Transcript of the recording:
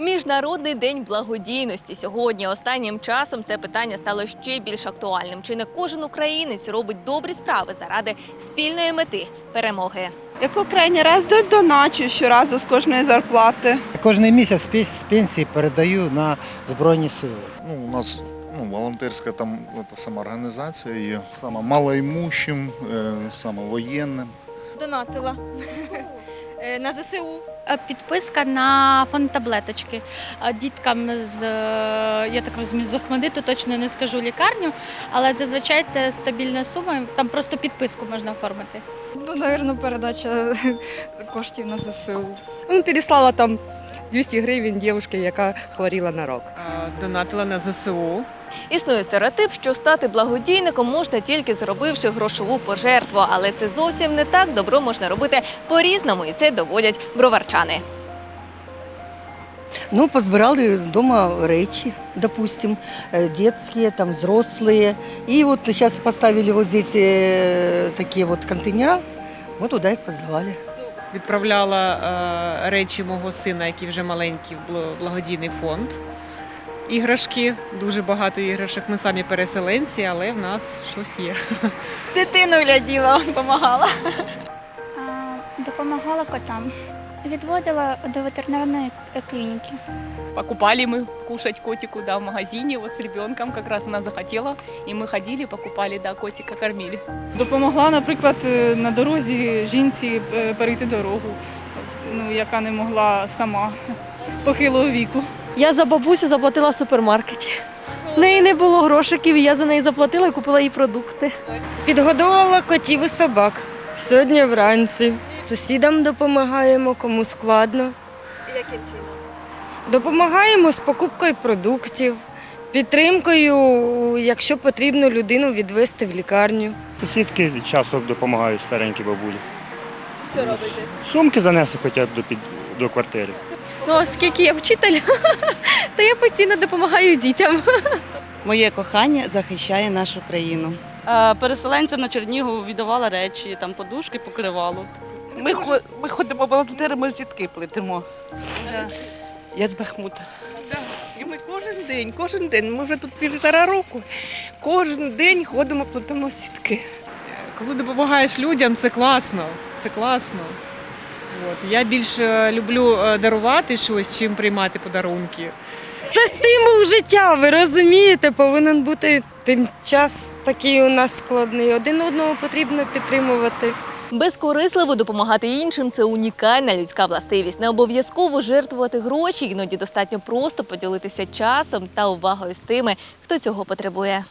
Міжнародний день благодійності сьогодні. Останнім часом це питання стало ще більш актуальним. Чи не кожен українець робить добрі справи заради спільної мети перемоги? Яку крайній раз до доначу щоразу з кожної зарплати. Кожний місяць з пенсії передаю на Збройні Сили. Ну, у нас ну, волонтерська там сама організація є саме малоімущим, е, саме воєнним. Донатила на ЗСУ. Е, Підписка на фонд таблеточки. Діткам з е, я так розумію, з Охмадиту точно не скажу лікарню, але зазвичай це стабільна сума. Там просто підписку можна оформити. Ну, Навірно, передача коштів на ЗСУ. Ну, переслала там 200 гривень дівчинці, яка хворіла на рак. А, донатила на ЗСУ. Існує стереотип, що стати благодійником можна тільки зробивши грошову пожертву, але це зовсім не так. Добро можна робити по-різному, і це доводять броварчани. Ну, позбирали дома речи, допустим, э, детские, там, взрослые. И вот сейчас поставили вот здесь э, такие вот контейнера, мы туда их поздавали. Відправляла е, речі мого сина, які вже маленькі, в благодійний фонд. Іграшки, дуже багато іграшок. Ми самі переселенці, але в нас щось є. Дитину гляділа, допомагала. Допомагала котам. Відводила до ветеринарної клініки. Покупали мы кушать котику, да, в магазине, вот с ребенком, как раз она захотела, и мы ходили, покупали, да, котика кормили. Допомогла, наприклад, е, на дорозі жінці е, перейти дорогу, ну, яка не могла сама похилого віку. Я за бабусю заплатила в супермаркеті. В неї не було грошиків, і я за неї заплатила і купила їй продукти. Підгодовувала котів і собак сьогодні вранці. Сусідам допомагаємо, кому складно. Яким чином? Допомагаємо з покупкою продуктів, підтримкою, якщо потрібно людину відвести в лікарню. Сусідки часто допомагають старенькі бабулі. Що робите? Сумки занесли хоча б до, під, до квартири. Ну, оскільки я вчитель, то я постійно допомагаю дітям. Моє кохання захищає нашу країну. Переселенцям на Чернігов віддавала речі, там подушки, покривало. Ми, ми ходимо волонтерами, з дітки плетемо. Я з Бахмута. І ми кожен день, кожен день, ми вже тут півтора року, кожен день ходимо, плетемо сітки. Коли допомагаєш людям, це класно. Це класно. От. Я більше люблю е, дарувати щось, чим приймати подарунки. Це стимул життя, ви розумієте, повинен бути тим час такий у нас складний. Один одного потрібно підтримувати. Безкорисливо допомагати іншим це унікальна людська властивість. Не обов'язково жертвувати гроші, іноді достатньо просто поділитися часом та увагою з тими, хто цього потребує.